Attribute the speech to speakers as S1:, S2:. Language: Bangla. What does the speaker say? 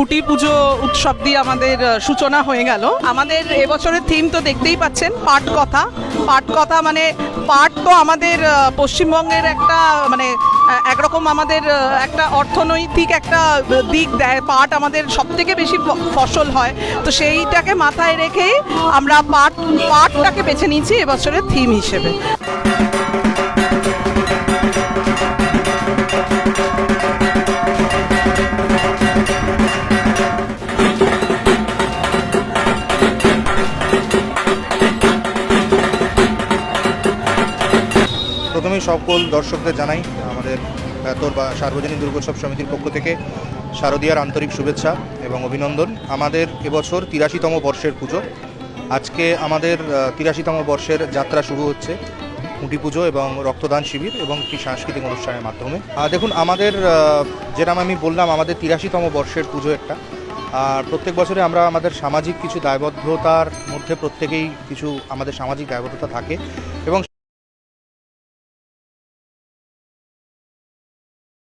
S1: খুঁটি পুজো উৎসব দিয়ে আমাদের সূচনা হয়ে গেল। আমাদের এবছরের থিম তো দেখতেই পাচ্ছেন, পাট কথা। পাট কথা মানে পাট তো আমাদের পশ্চিমবঙ্গের একটা মানে একরকম আমাদের একটা অর্থনৈতিক একটা দিক দেয়। পাট আমাদের সব থেকে বেশি ফসল হয়। তো সেইটাকে মাথায় রেখেই আমরা পাট, পাটটাকে বেছে নিয়েছি এবছরের থিম হিসেবে।
S2: প্রথমেই সকল দর্শকদের জানাই, আমাদের তোর বা সার্বজনীন দুর্গোৎসব সমিতির পক্ষ থেকে শারদীয়ার আন্তরিক শুভেচ্ছা এবং অভিনন্দন। আমাদের এবছর তিরাশিতম বর্ষের পুজো। আজকে আমাদের তিরাশিতম বর্ষের যাত্রা শুরু হচ্ছে খুঁটি পুজো এবং রক্তদান শিবির এবং একটি সাংস্কৃতিক অনুষ্ঠানের মাধ্যমে। দেখুন, আমাদের যেরকম আমি বললাম, আমাদের তিরাশিতম বর্ষের পুজো একটা। আর প্রত্যেক বছরে আমরা আমাদের সামাজিক কিছু দায়বদ্ধতার মধ্যে প্রত্যেকেই কিছু আমাদের সামাজিক দায়বদ্ধতা থাকে।